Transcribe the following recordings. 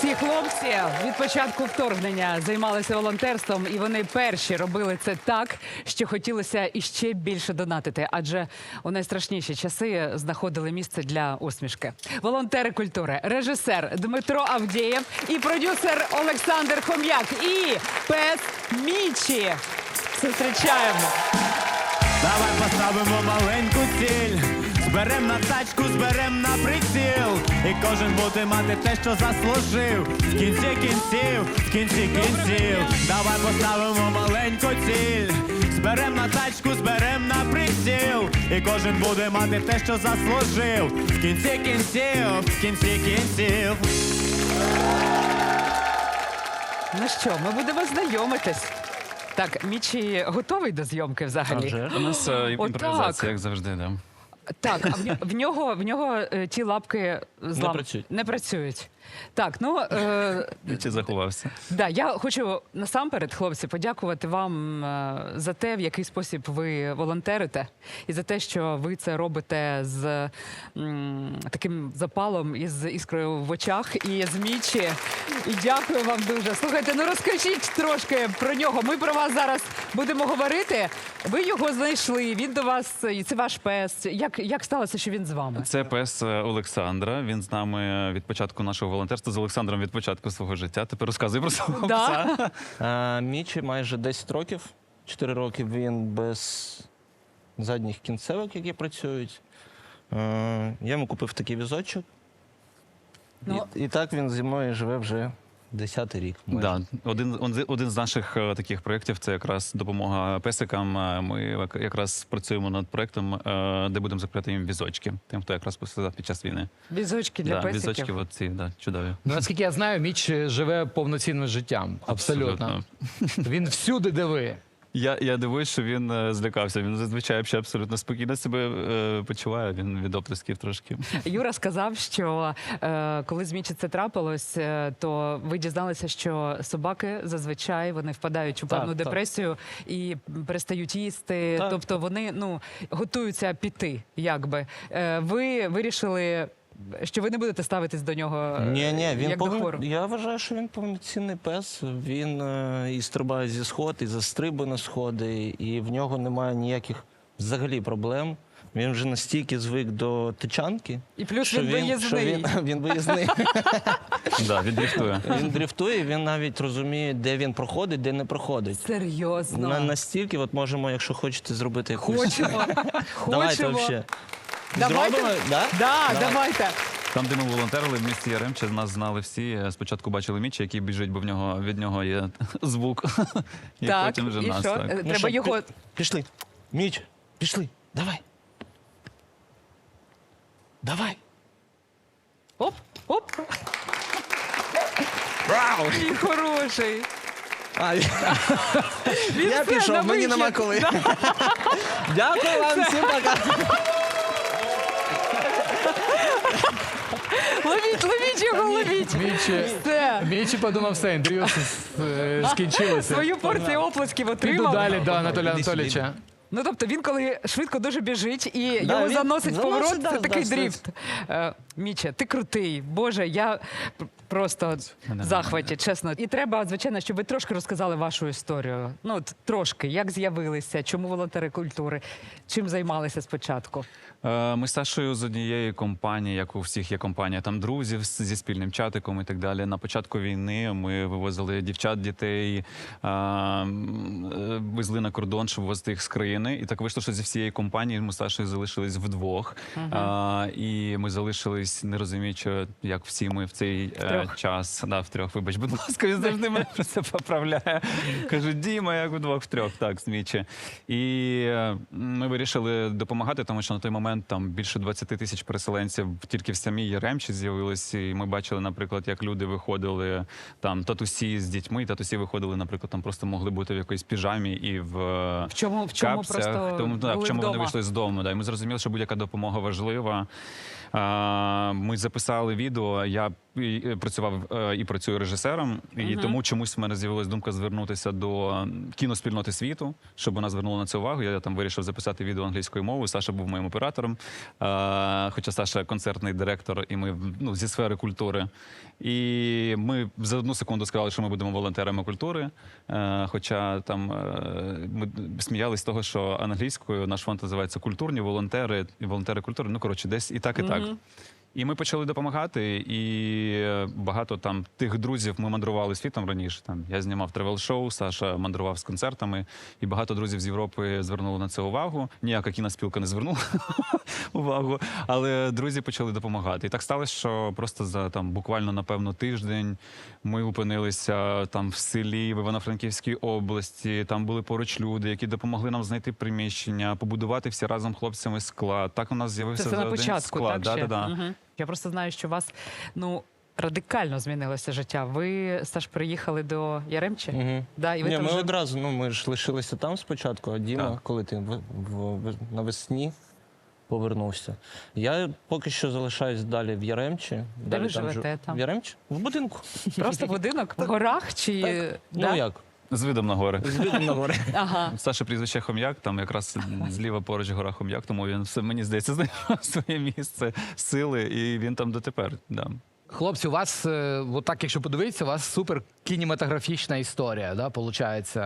Ці хлопці від початку вторгнення займалися волонтерством, і вони перші робили це так, що хотілося іще більше донатити, адже у найстрашніші часи знаходили місце для усмішки. Волонтери культури, режисер Дмитро Авдєєв і продюсер Олександр Хом'як і пес Мічі. Зустрічаємо. Давай поставимо маленьку ціль. Зберем на тачку, зберем на приціл. І кожен буде мати те, що заслужив. В кінці кінців, в кінці кінців. Давай поставимо маленьку ціль. Зберем на тачку, зберем на приціл. І кожен буде мати те, що заслужив. В кінці кінців, в кінці кінців. Ну що, ми будемо знайомитись. Так, Мічі готовий до зйомки взагалі? У нас е, Отак. імпровізація, як завжди. Да. Так, а в, в нього в нього е, ті лапки злам... працюють. Не працюють. Так, ну е, Чи заховався? да, я хочу насамперед, хлопці, подякувати вам е, за те, в який спосіб ви волонтерите, і за те, що ви це робите з м, таким запалом і з іскрою в очах і з мічі. І дякую вам дуже. Слухайте, ну розкажіть трошки про нього. Ми про вас зараз будемо говорити. Ви його знайшли. Він до вас, і це ваш пес. Як, як сталося, що він з вами? Це пес е, Олександра. Він з нами від початку нашого волонтерства з Олександром від початку свого життя. Тепер розказуй про свого Да. пса. А, Мічі майже 10 років. 4 роки він без задніх кінцевок, які працюють. А, я йому купив такий візочок. Ну. І, і так він зі мною живе вже 10 рік. майже. Да, один, один, один з наших е, таких проєктів це якраз допомога песикам. Е, Ми якраз працюємо над проєктом, е, де будемо закрити їм візочки, тим, хто якраз посидав під час війни. Візочки для да, песиків. візочки, оці, да, чудові. Ну, наскільки я знаю, Міч живе повноцінним життям. Абсолютно. Він всюди, де ви. Я, я дивуюсь, що він е, злякався. Він зазвичай ще абсолютно спокійно себе е, почуває. Він від оплесків трошки. Юра сказав, що е, коли з Мічі це трапилось, е, то ви дізналися, що собаки зазвичай вони впадають у певну так. депресію і перестають їсти. Так. Тобто вони ну готуються піти. Якби е, ви вирішили, що ви не будете ставитись до нього е, Ні, ні, він як до повно... хворого. Я вважаю, що він повноцінний пес. Він е, і стрибає зі сход, і застрибує на сходи, і в нього немає ніяких взагалі проблем. Він вже настільки звик до тичанки. І плюс що він що виїзний. він, він виїзний. Да, він дріфтує. Він дрифтує, він навіть розуміє, де він проходить, де не проходить. Серйозно. На, настільки, от можемо, якщо хочете зробити якусь. Хочемо. Давайте Хочемо. вообще. Давайте. Зробимо? Да? Да, Давай. давайте. Там, де ми волонтерили в місті Яремче, нас знали всі. Е, Спочатку бачили Мічі, який біжить, бо в нього від нього є звук. І так, потім вже і нас. що? Так. Е, Ну Треба що, його. пі- Пішли. Міч, пішли. Давай. Давай. Оп, оп. Вау! І хороший. А, Він я все, пішов, мені нема коли. Дякую вам всім пока. Ловіть, ловіть. Мічі, Все. Мічі подумав, все, інтерв'ю с- е, скінчилося. Свою порцію оплесків Піду отримав. далі до Анатолія Іди сюди. Анатолійовича. Ну тобто він, коли швидко дуже біжить і Да, його він заносить в заносить, поворот, да, це такий да, дріфт. Е, Міче, ти крутий. Боже, я просто в захваті, чесно. І треба, звичайно, щоб ви трошки розказали вашу історію. Ну, от трошки, як з'явилися, чому волонтери культури, чим займалися спочатку. Е, Ми з Сашою з однієї компанії, як у всіх є компанія, там друзів зі спільним чатиком і так далі. На початку війни ми вивозили дівчат, дітей, е, е, везли на кордон, щоб вивозити їх з країни. І так вийшло, що зі всієї компанії ми з Сашою залишились вдвох. Е, І ми залишились, не розуміючи, як всі ми в цей е, час. Да, втрьох, вибач, будь ласка, він завжди мене про це поправляє. Кажу, Діма, як вдвох втрьох, так, сміче. І е, ми вирішили допомагати, тому що на той момент там більше 20 тисяч переселенців тільки в самій Яремчі з'явилось. І ми бачили, наприклад, як люди виходили там татусі з дітьми. Татусі виходили, наприклад, там просто могли бути в якоїсь піжамі і в, В чому, в чому капцях. просто тому, так, в чому вони вийшли з дому. Да. І ми зрозуміли, що будь-яка допомога важлива. Ми записали відео. Я працював е, і працюю режисером, і тому чомусь в мене з'явилась думка звернутися до кіноспільноти світу, щоб вона звернула на це увагу. Я там вирішив записати відео англійською мовою. Саша був моїм оператором. Е, хоча Саша концертний директор, і ми ну, зі сфери культури. І ми за одну секунду сказали, що ми будемо волонтерами культури. Е, хоча там е, ми сміялись з того, що англійською наш фонд називається культурні волонтери і волонтери культури. Ну коротше, десь і так, і так. І ми почали допомагати, і е, багато там тих друзів ми мандрували світом раніше. Там я знімав тревел-шоу, Саша мандрував з концертами, і багато друзів з Європи звернули на це увагу. Ніяка кіноспілка не звернула увагу, але друзі почали допомагати. І так сталося, що просто за там буквально напевно тиждень ми опинилися там в селі в Івано-Франківській області. Там були поруч люди, які допомогли нам знайти приміщення, побудувати всі разом хлопцями склад. Так у нас з'явився за один початку, склад. так? ще? Да-да-да. Мгм. Я просто знаю, що у вас ну радикально змінилося життя. Ви Саш приїхали до Яремчі? Угу. Да, і ви Ні, там ми вже... одразу, ну ми ж лишилися там спочатку, а Діма, Так. коли ти в, в, в- навесні повернувся. Я поки що залишаюсь далі в Яремчі. далі ви живете там? В Яремчі? В будинку. просто будинок в горах чи да? Ну як? З видом на гори. З видом на гори. Ага. Саше прізвище Хом'як, там якраз зліва поруч гора Хом'як, тому він все мені здається знайшов своє місце сили, і він там дотепер. Да. Хлопці, у вас, е, от так, якщо подивитися, у вас супер кінематографічна історія, да, получається.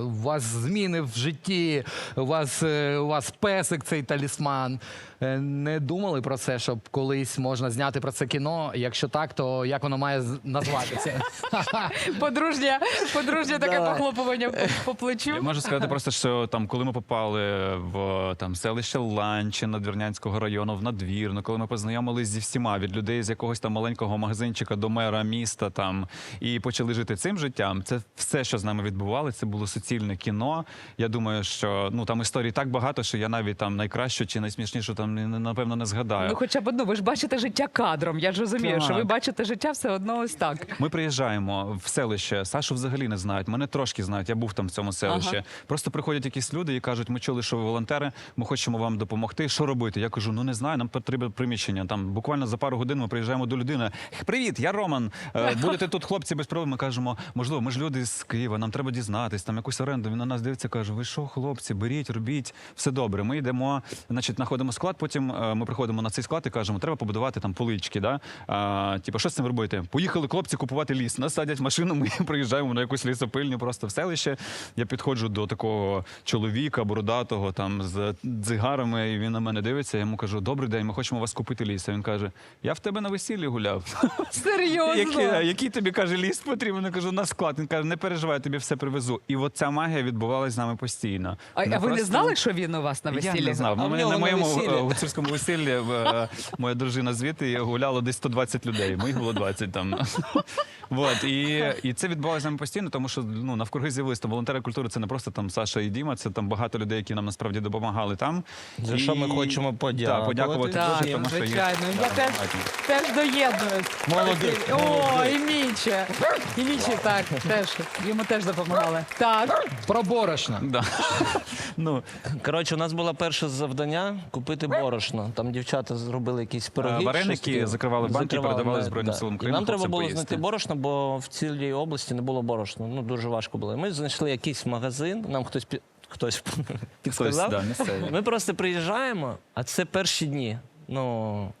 У вас зміни в житті, у вас, е, у вас песик цей талісман. Е, Не думали про це, щоб колись можна зняти про це кіно? Якщо так, то як воно має з- назватися? Подружня, подружня таке похлопування по, по Я плечу. можу сказати просто, що там, коли ми попали в там селище Ланче Надвірнянського району в надвірну, коли ми познайомились зі всіма від людей з якогось там маленького магазинчика до мера міста там і почали жити цим життям. Це все, що з нами відбувалося, це було суцільне кіно. Я думаю, що ну там історій так багато, що я навіть там найкращу чи найсмішнішу там напевно не згадаю. Ну, хоча б одну, ви ж бачите життя кадром. Я ж розумію, що ви бачите життя все одно ось так. Ми приїжджаємо в селище. Сашу взагалі не знають. Мене трошки знають. Я був там в цьому селищі. Ага. Просто приходять якісь люди і кажуть: ми чули, що ви волонтери. Ми хочемо вам допомогти. Що робити? Я кажу: ну не знаю, нам потрібне приміщення. Там буквально за пару годин ми приїжджаємо до людини. Привіт, я Роман. Е, Будете тут, хлопці, без проблем. Ми кажемо, можливо, ми ж люди з Києва. Нам треба дізнатись, там якусь оренду. Він на нас дивиться, каже: Ви що, хлопці, беріть, робіть, все добре. Ми йдемо, значить, знаходимо склад. Потім е, ми приходимо на цей склад і кажемо, треба побудувати там полички. Да? А, типу, що з цим робити? Поїхали хлопці купувати ліс. Нас садять в машину, ми приїжджаємо на якусь лісопильню просто в селище. Я підходжу до такого чоловіка, бородатого, там з дзигарами, і він на мене дивиться. Я йому кажу: Добрий день, ми хочемо у вас купити ліс. А він каже: Я в тебе на весіллі гуляв. Серйозно. Який, який тобі каже ліс потрібен? Я кажу, на склад. Він каже, не переживай, я тобі все привезу. І от ця магія відбувалась з нами постійно. А, Вона а ви не просто- знали, що він у вас на весіллі? Я не знав. А Ну, в мене нього на на моєму весіллі? е, гуцульському весіллі е, моя дружина звідти і гуляло десь 120 людей. Моїх було 20 там. Вот. І, і це відбувалося з нами постійно, тому що ну, навкруги з'явилися там волонтери культури. Це не просто там Саша і Діма, це там багато людей, які нам насправді допомагали там. За що ми хочемо подякувати. Так, подякувати Так, дуже, тому що їх- звичайно. Я теж, теж доєднуюсь. Молодець, О, і Міче. І Міче, так, теж. Йому теж допомагали. Так. Про борошно. Да. ну, Коротше, у нас було перше завдання купити борошно. Там дівчата зробили якісь пироги. Е, вареники, щось закривали банки, Закривали, передавали да, Збройним да. силам І України, Нам треба хлопцям було поїсти. знайти борошно, бо в цілій області не було борошна. Ну дуже важко було. І Ми знайшли якийсь магазин. Нам хтось пі- хтось хтось, да, місцеві. Ми просто приїжджаємо, а це перші дні. Ну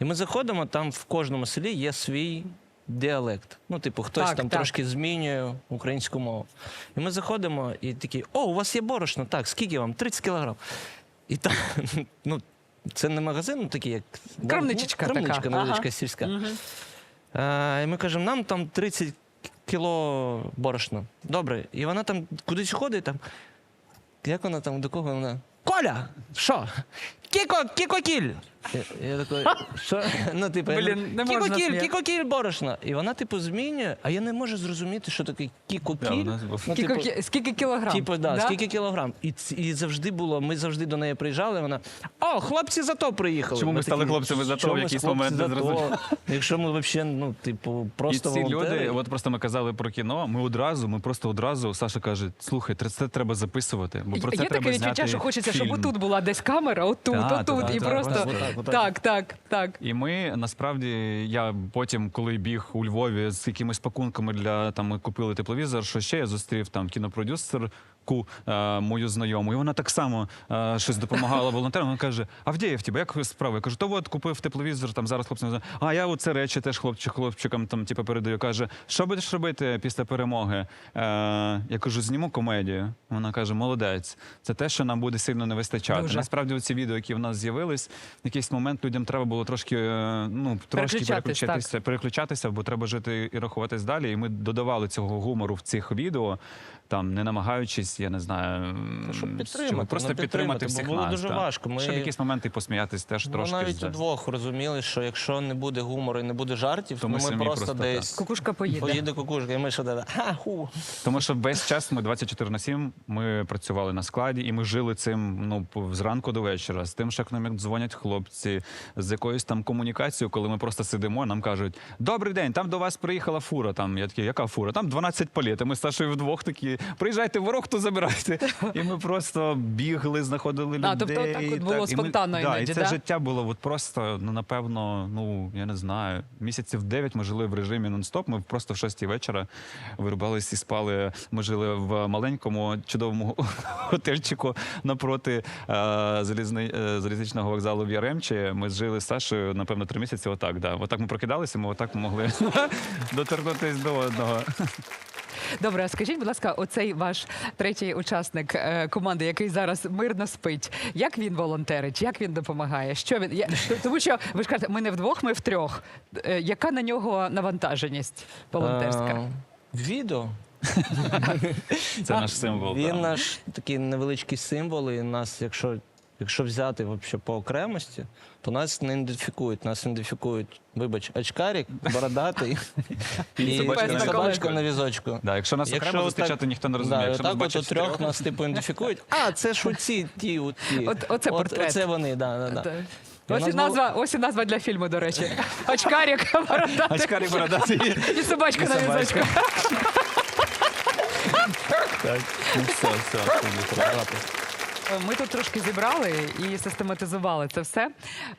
і ми заходимо, там в кожному селі є свій діалект. Ну, типу, хтось Так, там так. трошки змінює українську мову. І ми заходимо і такі: о, у вас є борошно, так, скільки вам? 30 кілограм. І там, ну, це не магазин, ну такий, як Крамничечка ну, крамничка така. невеличка Ага. сільська. Мгм. А, і ми кажемо, нам там 30 кіло борошна. Добре. І вона там кудись ходить там. Як вона там, до кого вона? Коля! Що? Кіко, кікокіль! Я, я такий, що? Ну, типу, Блін, не можна кікокіль, сміяти. кікокіль борошна. І вона, типу, змінює, а я не можу зрозуміти, що таке Да, кікокіль. нас був. Ну, Скільки, типу, кі- скільки кілограм? Типу, да, скільки кілограм. І, ц- і завжди було, ми завжди до неї приїжджали, вона, о, хлопці зато приїхали. Чому ми Ми стали такі, хлопцями «Зато» в «Чому ми якийсь хлопці момент не «Зато»?» зрозуміли? Якщо ми взагалі, ну, типу, просто і ці волонтери. люди, от просто ми казали про кіно. Ми одразу, ми просто одразу. Саша каже: слухай, це треба записувати, бо про це Є треба таке відчуття, зняти що хочеться, щоб фільм». Отут була десь камера, отут, Так, отут, так, і так, просто отак, отак. так, так, так. І ми насправді я потім, коли біг у Львові з якимись пакунками для там ми купили тепловізор, що ще я зустрів там кінопродюсерку е, мою знайому, і вона так само е, щось допомагала волонтерам. Вона каже: Авдіїв, тебе як справи? Я кажу, то от купив тепловізор, там зараз хлопцям. А я оце речі теж хлопчик, хлопчикам там типу, передаю. Каже, що будеш робити після перемоги? Е, я кажу, зніму комедію. Вона каже, молодець. Це те, що нам буде сильно не вистачати. Дуже. Насправді, ці відео, які в нас з'явились, в якийсь момент людям треба було трошки, е, ну трошки Переключатись, переключатися, переключатися, бо треба жити і рахуватись далі. І ми додавали цього гумору в цих відео, там не намагаючись, я не знаю, Та щоб підтримати, просто ну, підтримати підтримати, бо було нас. дуже так. важко. Ми- Щоб в якісь моменти посміятись теж Ну, трошки. навіть удвох розуміли, що якщо не буде гумору і не буде жартів, То то ми ми, просто, просто десь Кукушка поїде. поїде кукушка, і ми що де ха-ху. Тому що весь час ми 24 на 7 ми працювали на складі, і ми жили цим ну зранку до вечора. З тим, що як нам дзвонять хлопці, з якоюсь там комунікацією, коли ми просто сидимо, нам кажуть: Добрий день, там до вас приїхала фура. Там я такий, яка фура? Там 12 паліт. Ми з Сашою вдвох такі. Приїжджайте ворог, то забирайте. І ми просто бігли, знаходили людей. А, тобто так от було і ми- спонтанно да, іноді, і це да? життя було от просто, ну напевно, ну я не знаю, місяців 9 ми жили в режимі нон-стоп. Ми просто в 6 вечора вирубались і спали. Ми жили в маленькому чудовому готельчику напроти е, залізни, е, залізничного вокзалу в Яремчі. Ми жили з Сашою, напевно, три місяці. Отак, да. Отак ми прокидалися, ми отак могли доторкнутися до одного. Добре, а скажіть, будь ласка, оцей ваш третій учасник е, команди, який зараз мирно спить, як він волонтерить, як він допомагає? Що він я, тому, що ви ж кажете, ми не вдвох, ми втрьох. Е, яка на нього навантаженість волонтерська? Е, Відео. Це наш символ. Він наш такий невеличкий символ, і нас, якщо, якщо взяти вообще по окремості, то нас не ідентифікують. Нас ідентифікують, вибач, очкарик, бородатий і, собачка на собачка візочку. на візочку. Да, якщо нас окремо отак- зустрічати, ніхто не розуміє. Да, Якщо отак от трьох нас типу ідентифікують. А, це ж оці, ті, от ті. От- оце портрет. Оце вони, да, да, да. Так. І Ось і назва, ось і назва для фільму, до речі. Очкарик, бородатий Очкарик бородатий. і собачка на візочку. Так, ну все, все. Абсолютно. Ми тут трошки зібрали і систематизували це все.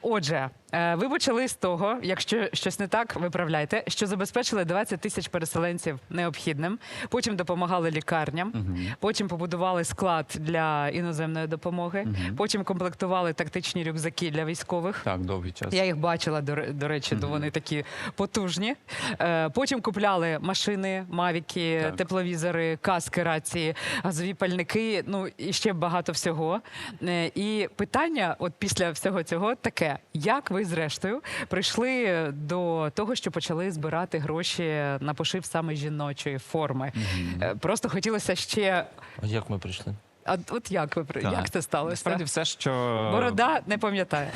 Отже, е, ви почали з того, якщо щось не так, виправляйте, що забезпечили 20 тисяч переселенців необхідним. Потім допомагали лікарням, потім побудували склад для іноземної допомоги, потім комплектували тактичні рюкзаки для військових. Так, довгий час. Я їх бачила, до, речі, то вони такі потужні. Е, потім купляли машини, мавіки, Так. тепловізори, каски, рації, газові пальники, ну і ще багато всього. Е, і питання, от після всього цього, таке: як ви, зрештою, прийшли до того, що почали збирати гроші на пошив саме жіночої форми? Е, просто хотілося ще. А як ми прийшли? А от як ви Так. як це сталося? Насправді все, що Борода не пам'ятає.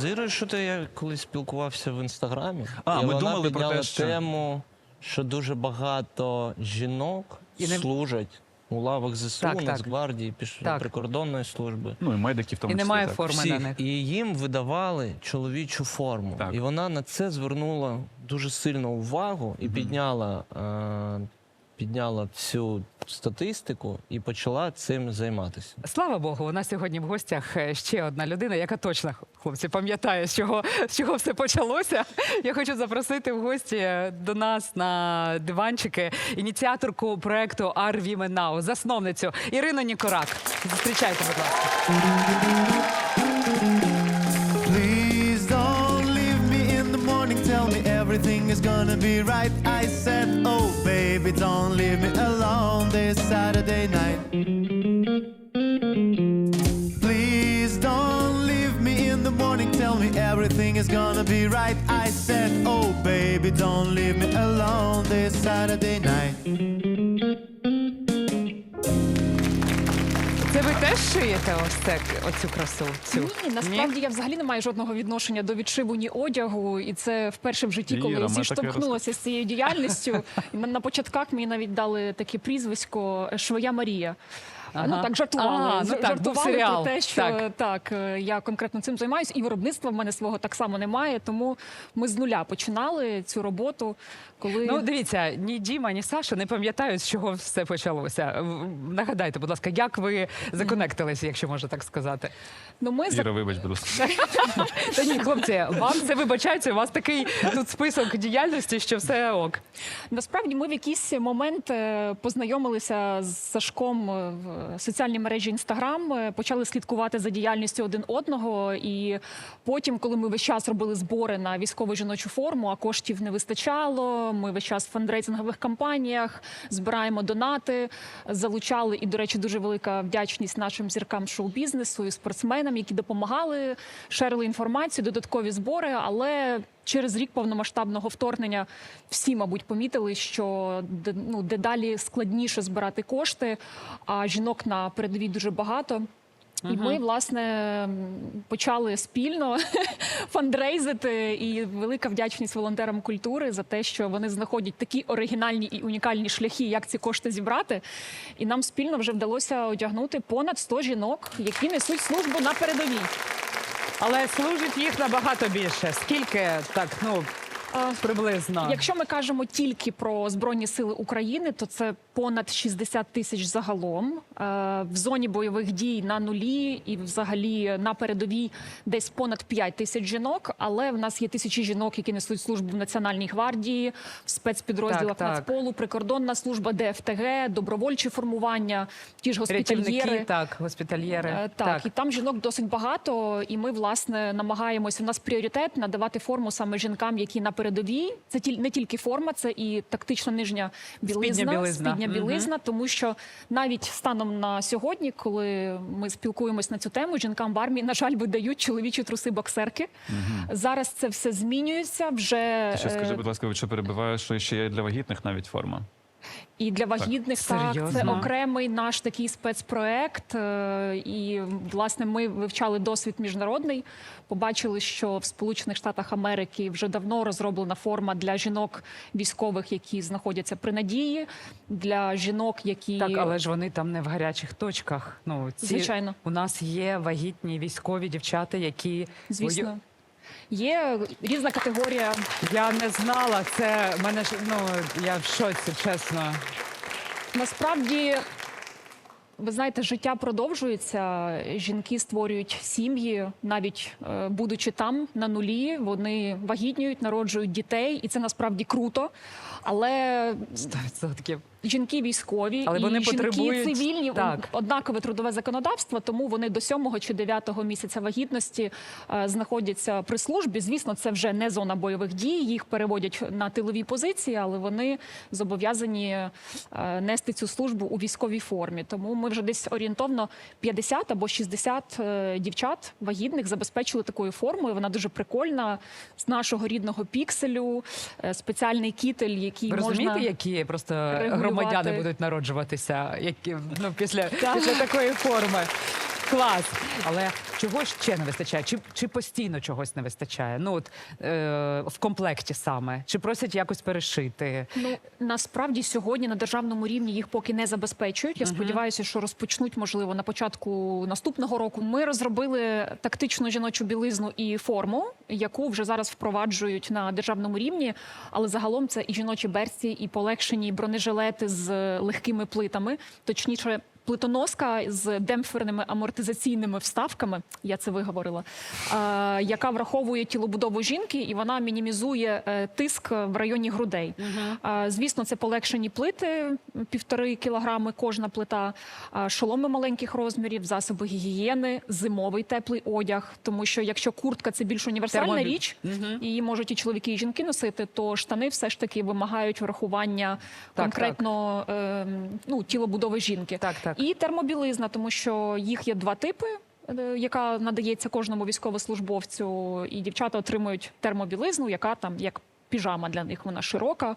З Ірою, що то я колись спілкувався в інстаграмі, А, і ми вона думали про те, що- тему, що дуже багато жінок І не- служать у лавах ЗСУ, Так, так. Нацгвардії, піш... Так. прикордонної служби. ну і медиків там тому І немає так. форми на них. І їм видавали чоловічу форму. Так. І вона на це звернула дуже сильно увагу і підняла, е, підняла всю статистику і почала цим займатися. Слава Богу, у нас сьогодні в гостях е, ще одна людина, яка точно, хлопці, пам'ятає, з чого, з чого все почалося. Я хочу запросити в гості до нас на диванчики ініціаторку проекту Are Women Now, засновницю Ірину Нікорак. Зустрічайте, будь ласка. Everything is gonna be right. I said, Oh, baby, don't leave me alone this Saturday night. Please don't leave me in the morning. Tell me everything is gonna be right. I said, Oh, baby, don't leave me alone this Saturday night. Шиєте ось це, оцю красу? Цю? Ні, насправді я взагалі не маю жодного відношення до відшиву ні одягу, і це вперше в житті, коли Іра, я ми таке зіштовхнулася з цією діяльністю. І на на початках мені навіть дали таке прізвисько Швоя Марія. Ага. Ну так жартували. А, ну так, жартували серіал. про те, що Так. так. е, я конкретно цим займаюся, і виробництва в мене свого так само немає. Тому ми з нуля починали цю роботу. Коли Ну, дивіться, ні Діма, ні Саша не пам'ятають, з чого все почалося. Нагадайте, будь ласка, як ви законектилися, якщо можна так сказати? ну, ми за Іра, вибач, будь ласка. Та ні, хлопці, вам це вибачається. У вас такий тут список діяльності, що все ок. Насправді ми в якийсь момент е, познайомилися з Сашком е, в соціальній мережі Інстаграм, почали слідкувати за діяльністю один одного. І потім, коли ми весь час робили збори на військову жіночу форму, а коштів не вистачало. Ми весь час в фандрейзингових кампаніях збираємо донати, залучали. І, до речі, дуже велика вдячність нашим зіркам шоу-бізнесу і спортсменам, які допомагали, шерили інформацію, додаткові збори. Але через рік повномасштабного вторгнення всі, мабуть, помітили, що ну, дедалі складніше збирати кошти, а жінок на передовій дуже багато. І ми, власне, почали спільно фандрейзити. І велика вдячність волонтерам культури за те, що вони знаходять такі оригінальні і унікальні шляхи, як ці кошти зібрати. І нам спільно вже вдалося одягнути понад 100 жінок, які несуть службу на передовій. Але служить їх набагато більше. Скільки так, ну приблизно. Якщо ми кажемо тільки про збройні сили України, то це понад 60 тисяч загалом. Е, В зоні бойових дій на нулі і взагалі на передовій десь понад 5 тисяч жінок. Але в нас є тисячі жінок, які несуть службу в Національній гвардії, в спецпідрозділах Так, так. Нацполу, прикордонна служба, ДФТГ, добровольчі формування, ті ж госпітальєри. Так, госпітальєри. Е, Так, і там жінок досить багато, і ми власне намагаємося. У нас пріоритет надавати форму саме жінкам, які на передовій. Це не тільки форма, це і тактична нижня білизна, білизна. спідня білизна угу. тому що навіть станом на сьогодні, коли ми спілкуємось на цю тему, жінкам в армії, на жаль, видають чоловічі труси боксерки. Зараз це все змінюється. Вже Ще скажи, е, будь ласка, що перебиваю, що ще є для вагітних навіть форма. І для вагітних так, це окремий наш такий спецпроект. е, І власне ми вивчали досвід міжнародний. Побачили, що в Сполучених Штатах Америки вже давно розроблена форма для жінок військових, які знаходяться при надії, для жінок, які Так, але ж вони там не в гарячих точках. Ну, ці... Звичайно. У нас є вагітні військові дівчата, які звісно. Є різна категорія Я не знала це. Мене ж ну я в шоці, чесно. Насправді, ви знаєте, життя продовжується. Жінки створюють сім'ї, навіть е, будучи там на нулі, вони вагітнюють, народжують дітей, і це насправді круто. Але Сто відсотків. Жінки військові Але і вони жінки потребують- цивільні так. однакове трудове законодавство, тому вони до сьомого чи дев'ятого місяця вагітності е, знаходяться при службі. Звісно, це вже не зона бойових дій. Їх переводять на тилові позиції, але вони зобов'язані е, нести цю службу у військовій формі. Тому ми вже десь орієнтовно 50 або 60 е, дівчат вагітних забезпечили такою формою. Вона дуже прикольна з нашого рідного пікселю, е, спеціальний кітель, який Ви розумієте, можна... які просто. Громадяни будуть народжуватися, які ну після, після такої форми. Клас. Але чого ще не вистачає? Чи, чи постійно чогось не вистачає? Ну от е, в комплекті саме, чи просять якось перешити? Ну насправді сьогодні на державному рівні їх поки не забезпечують. Я сподіваюся, що розпочнуть можливо на початку наступного року. Ми розробили тактичну жіночу білизну і форму, яку вже зараз впроваджують на державному рівні. Але загалом це і жіночі берці, і полегшені бронежилети з легкими плитами, точніше. Плитоноска з демпферними амортизаційними вставками, я це виговорила, е, яка враховує тілобудову жінки, і вона мінімізує е, тиск в районі грудей. Е, звісно, це полегшені плити, півтори кілограми кожна плита, шоломи маленьких розмірів, засоби гігієни, зимовий теплий одяг. Тому що якщо куртка це більш універсальна Термобіль- річ, її можуть і чоловіки, і жінки носити, то штани все ж таки вимагають врахування Так, конкретно е, ну, тілобудови жінки. Так, так. І термобілизна, тому що їх є два типи. е, Яка надається кожному військовослужбовцю, і дівчата отримують термобілизну, яка там як піжама для них вона широка,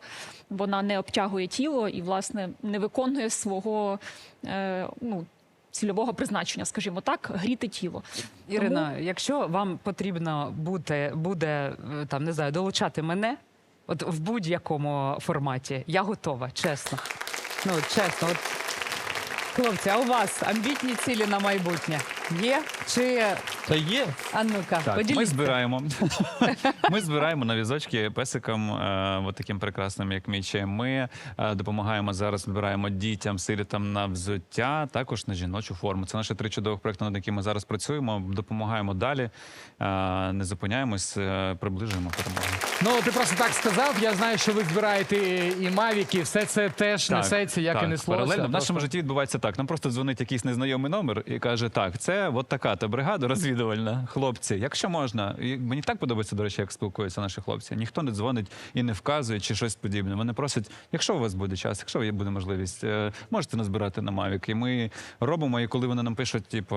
вона не обтягує тіло і, власне, не виконує свого е, ну, цільового призначення, скажімо так, гріти тіло. Ірина, якщо вам потрібно бути, буде е, там не знаю, долучати мене, от в будь-якому форматі, я готова, чесно. Ну чесно, от Хлопці, а у вас амбітні цілі на майбутнє є? Чи Та є. а ну-ка, Так, ми збираємо. Ми збираємо на візочки песикам, е, от таким прекрасним, як Міче. Ми е, допомагаємо зараз, збираємо дітям, сирітам на взуття, також на жіночу форму. Це наші три чудових проекти, над якими ми зараз працюємо. Допомагаємо далі, е, не зупиняємось, е, приближуємо перемогу. Ну ти просто так сказав. Я знаю, що ви збираєте і мавіки, все це теж несеться, як так. і неслося. Паралельно в Просто- нашому житті відбувається так. Нам просто дзвонить якийсь незнайомий номер і каже: так, це от така та бригада розвідувальна. Хлопці, якщо можна, і мені так подобається, до речі, як спілкуються наші хлопці. Ніхто не дзвонить і не вказує чи щось подібне. Вони просять, якщо у вас буде час, якщо є буде можливість, е, можете назбирати на Мавік. І ми робимо. І коли вони нам пишуть, типу,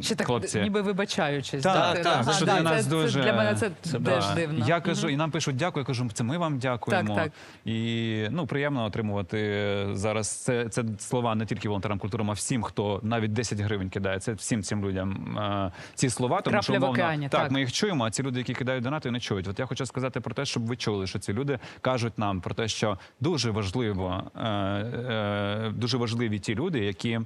Ще так хлопці. ніби вибачаючись. Так, так, Ага, що для нас це дуже для мене це, теж дивно. Я кажу, і нам пишуть дякую. Я кажу, це ми вам дякуємо. Так, так. І ну приємно отримувати зараз. Це, це слова не тільки волонтерам культури, а всім, хто навіть 10 гривень кидає. Це всім цим людям е, ці слова. Тому Крапля що в умовно, океані, так, так. ми їх чуємо. А ці люди, які кидають донати, не чують. От я хочу сказати про те, щоб ви чули, що ці люди кажуть нам про те, що дуже важливо, е, е, дуже важливі ті люди, які.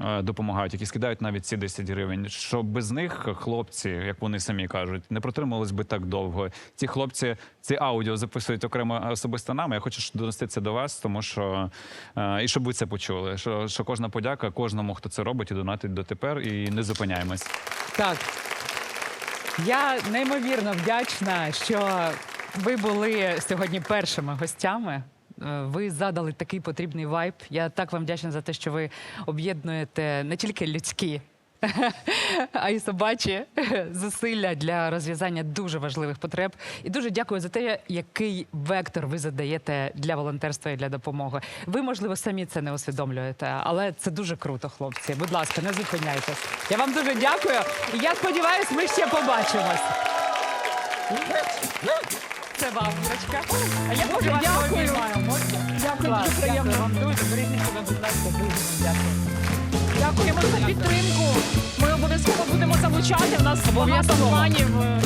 Е, Допомагають, які скидають навіть ці 10 гривень. Що без них хлопці, як вони самі кажуть, не протримались би так довго. Ці хлопці ці аудіо записують окремо особисто нам. Я хочу донести це до вас, тому що е, і щоб ви це почули. Що, що кожна подяка кожному, хто це робить і донатить дотепер, і не зупиняємось. Так. Я неймовірно вдячна, що ви були сьогодні першими гостями. Е, Ви задали такий потрібний вайб. Я так вам вдячна за те, що ви об'єднуєте не тільки людські, а й собачі зусилля для розв'язання дуже важливих потреб. І дуже дякую за те, який вектор ви задаєте для волонтерства і для допомоги. Ви, можливо, самі це не усвідомлюєте, але це дуже круто, хлопці. Будь ласка, не зупиняйтесь. Я вам дуже дякую. І я сподіваюся, ми ще побачимось. Це вам, Ірочка. А я дуже дякую. Дякую, дуже приємно. Вам дуже бережіть себе, будь ласка, дуже дякую. Дякуємо за підтримку. Ми обов'язково будемо залучати. У нас багато Обов'язково. планів. е,